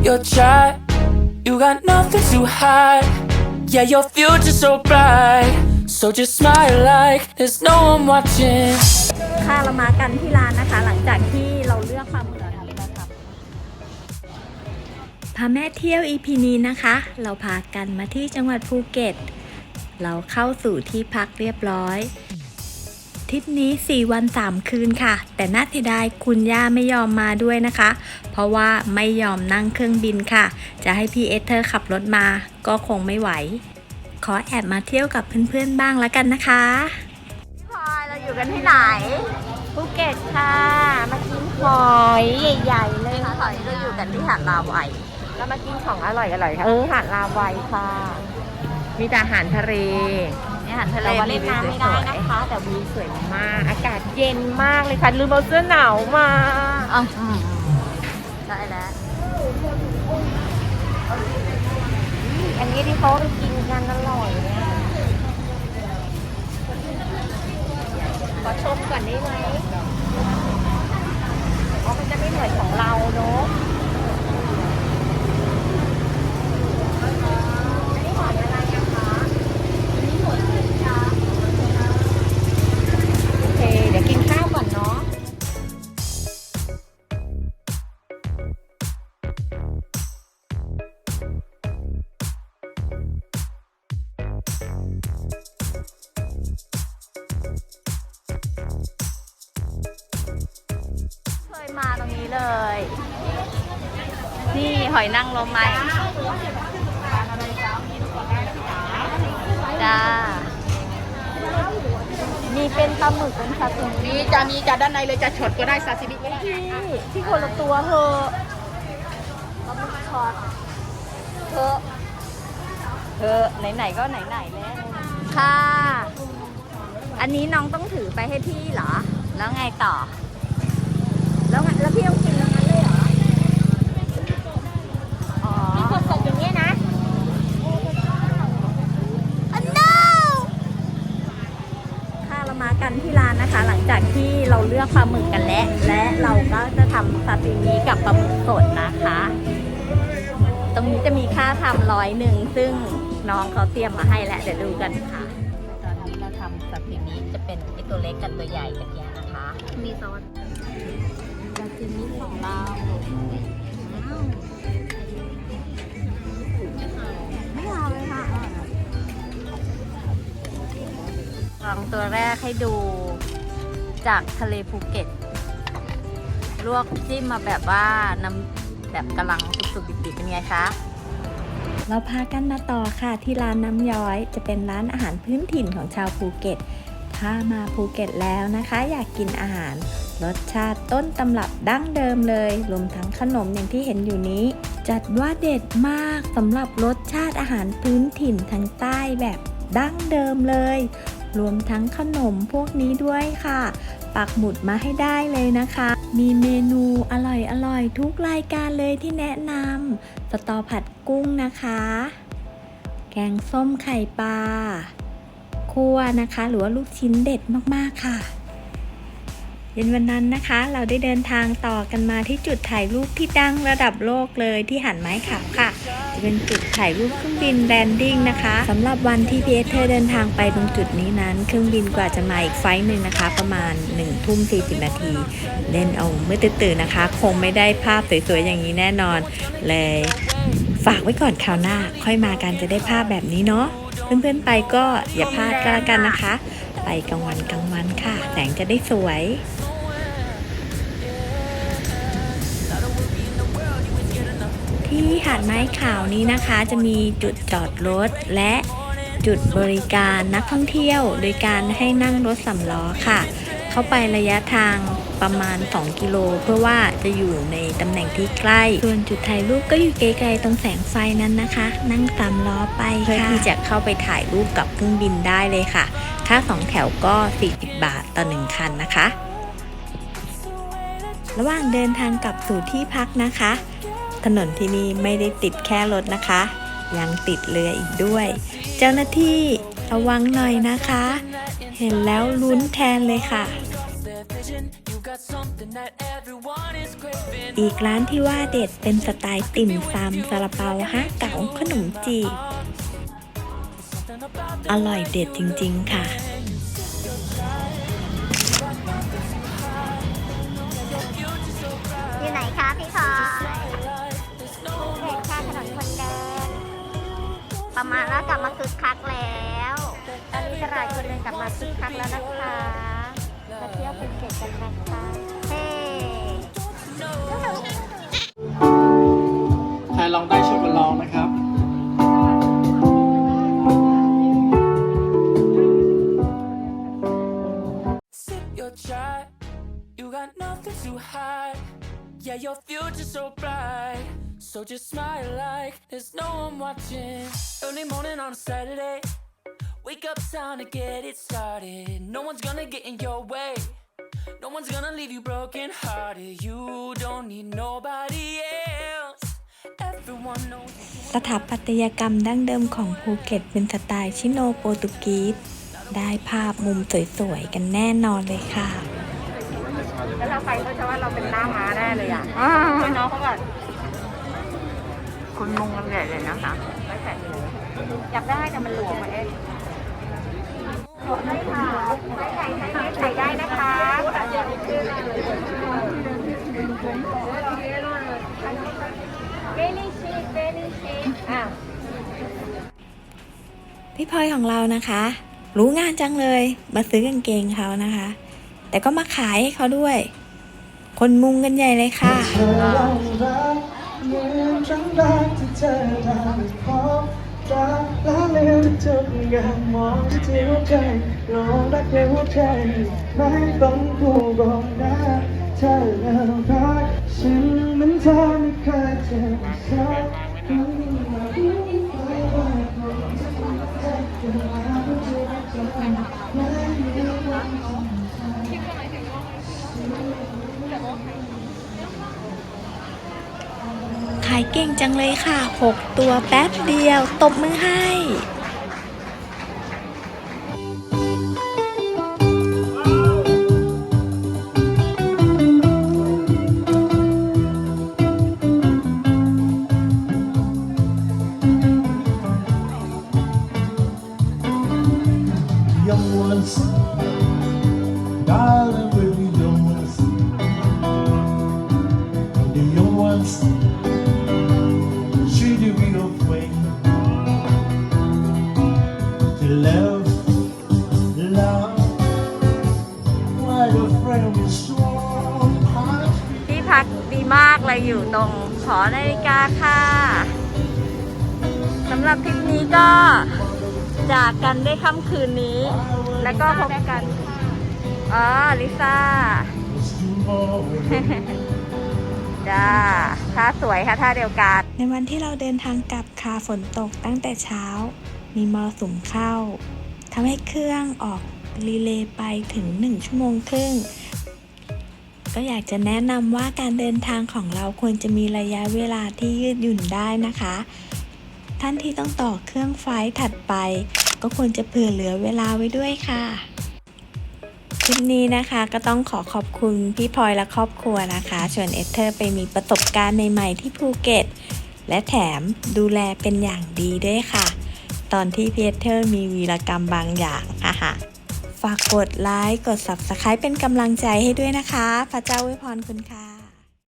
You're shy, you got nothing to hide. Yeah, your future's so bright. So just smile like there's no one watching. ค่ะเรามากันที่ร้านนะคะ หลังจากที่เราเลือกปลามเหมึกแล้วนะครับพาแม่เที่ยว EP นี้นะคะ เราพากันมาที่จังหวัดภูเก็ต เราเข้าสู่ที่พักเรียบร้อย ทริปนี้ 4 วัน 3 คืนค่ะ แต่น่าเสียดายคุณย่าไม่ยอมมาด้วยนะคะ เพราะว่าไม่ยอมนั่งเครื่องบินค่ะ จะให้พี่เอสเธอร์ขับรถมาก็คงไม่ไหว ขอแอบมาเที่ยวกับเพื่อนๆบ้างแล้วกันนะคะพลอยเราอยู่กันที่ไหนภูเก็ตค่ะมากินหอยใหญ่ๆเลยค่ะหอยเราอยู่กันที่หาดลาวัยแล้วมากินของอร่อยอร่อยค่ะเออหาดลาวัยค่ะ มีแต่อาหารทะเลนี่ อาหารทะเลแต่ว่าเล่นน้ำไม่ได้นะคะ แต่วิวสวยมาก อากาศเย็นมากเลยค่ะลืมเอาเสื้อหนาวมาอ๋ออืมได้แล้วอันนี้ที่เขาไปกินกันอร่อยเนี่ยขอชมก่อนได้ไหมอ๋อมันจะไม่เหมือนของเราเนอะ มาตรงนี้เลย นี่หอยนางรมไหมจ้า มีเป็นปลาหมึกเป็นซาซิมิมีจะมีจะด้านในเลยจะช็อตก็ได้ซาซิมิก็ได้ที่ที่คนละตัวเธอะปลาหมึกช็อตเธอะเธอะไหนๆก็ไหนๆแล้วค่ะ อันนี้น้องต้องถือไปให้พี่เหรอ แล้วไงต่อ ลือกปลาหมึกกันแล้วและเราก็จะทำซาซิมิกับปลาหมึกสดนะคะ ตรงนี้จะมีค่าทำร้อยหนึ่งซึ่งน้องเขาเตรียมมาให้แล้วเดี๋ยวดูกันค่ะ ตอนนี้เราทำซาซิมิจะเป็นไอตัวเล็กกับตัวใหญ่กันยานะคะ มีซอสซาซิมิของเราอ้าวไม่เอาเลยค่ะลองตัวแรกให้ดู จากทะเลภูเก็ต ลวกจิ้มมาแบบว่าน้ำแบบกำลังสุกๆดิบๆเป็นไงคะเราพากันมาต่อค่ะที่ร้านน้ำย้อย จะเป็นร้านอาหารพื้นถิ่นของชาวภูเก็ต ถ้ามาภูเก็ตแล้วนะคะ อยากกินอาหาร รสชาติต้นตำรับดั้งเดิมเลย รวมทั้งขนมอย่างที่เห็นอยู่นี้ จัดว่าเด็ดมากสำหรับรสชาติอาหารพื้นถิ่นทางใต้แบบดั้งเดิมเลย รวมทั้งขนมพวกนี้ด้วยค่ะ ปักหมุดมาให้ได้เลยนะคะ มีเมนูอร่อยอร่อยทุกรายการเลยที่แนะนำสตอผัดกุ้งนะคะ แกงส้มไข่ปลาคั่วนะคะ หรือว่าลูกชิ้นเด็ดมากๆค่ะ ย็นวันนั้นนะคะ เราได้เดินทางต่อกันมาที่จุดถ่ายรูปที่ดังระดับโลกเลยที่หันไม้ขาวค่ะ จะเป็นจุดถ่ายรูปเครื่องบินแลนดิ้งนะคะสำหรับวันที่พีเอเธอเดินทางไปตรงจุดนี้นั้น เครื่องบินกว่าจะมาอีกไฟล์หนึ่งนะคะ ประมาณ1ทุ่ม40นาที เล่นเอาเมื่อตื่นๆนะคะ คงไม่ได้ภาพสวยๆอย่างนี้แน่นอน เลยฝากไว้ก่อนคราวหน้า ค่อยมากันจะได้ภาพแบบนี้เนาะเพื่อนๆไปก็อย่าพลาดก็แล้วกันนะคะ ไปกลางวันกลางวันค่ะ แสงจะได้สวย ที่หาดไม้ขาวนี้นะคะ จะมีจุดจอดรถและจุดบริการนักท่องเที่ยว โดยการให้นั่งรถสำล้อค่ะ เข้าไประยะทางประมาณ 2 กิโล เพื่อว่าจะอยู่ในตำแหน่งที่ใกล้ ส่วนจุดถ่ายรูปก็อยู่ไกลๆตรงแสงไฟนั้นนะคะ นั่งตามล้อไปเพื่อที่จะเข้าไปถ่ายรูปกับเครื่องบินได้เลยค่ะ ค่าสองแถวก็ 40 บาทต่อหนึ่งคันนะคะ ระหว่างเดินทางกลับสู่ที่พักนะคะ ถนนที่นี่ไม่ได้ติดแค่รถนะคะ ยังติดเรืออีกด้วย เจ้าหน้าที่ระวังหน่อยนะคะ เห็นแล้วลุ้นแทนเลยค่ะ อีกร้านที่ว่าเด็ดเป็นสไตล์ติ่มซำซาลาเปาฮะเก๋าขนมจี อร่อยเด็ดจริง ๆ ค่ะ ประมาณแล้วกลับมาคึกคักแล้ว ตอนนี้ตลาดคนเดินกลับมาคึกคักแล้วนะคะมาเที่ยวภูเก็ตกันนะคะเฮ้ใครลองได้ช่วยกันลองนะครับ Sip your chai. You got nothing to hide. Yeah, your future's so bright. So just smile like there's no one watching. Early morning on a Saturday. Wake up, time to get it started. No one's gonna get in your way. No one's gonna leave you broken hearted. You don't need nobody else. Everyone knows. สถาปัตยกรรมดั้งเดิมของภูเก็ตเป็นสไตล์ชิโนโปรตุกีสได้ภาพมุมสวยๆ กันแน่นอนเลยค่ะ แล้วเราไปเขาจะว่าเราเป็นหน้าม้าแน่เลยอะช่วยน้องเขาก่อน คุณมุงกันใหญ่เลยนะคะไม่ใส่เลยอยากได้แต่มันหลวมมาเอ๊ะหลวมได้ค่ะใส่ใส่ใส่ได้นะคะเบลี่ชีสเบลี่ชีสอะพี่พลอยของเรานะคะ รู้งานจังเลยมาซื้อกางเกงเขานะคะ แต่ก็มาขายให้เขาด้วย คนมุงกันใหญ่เลยค่ะ เธอได้พบรักและเลือทุกอย่างมองที่หัวใจลองรักในหัวใจไม่ต้องพูดบอกนะเธอเลิกรักฉันเหมันเธอไม่เคยเจอสัก เก่งจังเลยค่ะ 6 ตัวแป๊บเดียว ตบมือให้ young ones, ที่พักดีมากเลยอยู่ตรงหอนาฬิกาค่ะสำหรับทริปนี้ก็จากกันได้ค่ำคืนนี้ แล้วก็พบกันอ๋อลิซ่าจ้าท่าสวยค่ะท่าเดียวกัน ในวันที่เราเดินทางกลับค่ะฝนตกตั้งแต่เช้า มีมรสุมเข้าทำให้เครื่องออกรีเลย์ไปถึง 1 ชั่วโมงครึ่ง ก็อยากจะแนะนำว่าการเดินทางของเราควรจะมีระยะเวลาที่ยืดหยุ่นได้นะคะ ท่านที่ต้องต่อเครื่องไฟล์ถัดไป ก็ควรจะเผื่อเหลือเวลาไว้ด้วยค่ะคลิปนี้นะคะก็ต้องขอขอบคุณพี่พลอยและครอบครัวนะคะชวนเอเธอร์ไปมีประสบการณ์ใหม่ๆที่ภูเก็ต และแถมดูแลเป็นอย่างดีด้วยค่ะ ตอนที่พีเอเธอร์มีวีรกรรมบางอย่างอะค่ะ ฝากกดไลค์ กด Subscribe เป็นกำลังใจให้ด้วยนะคะ พระเจ้าอวยพรคุณค่ะ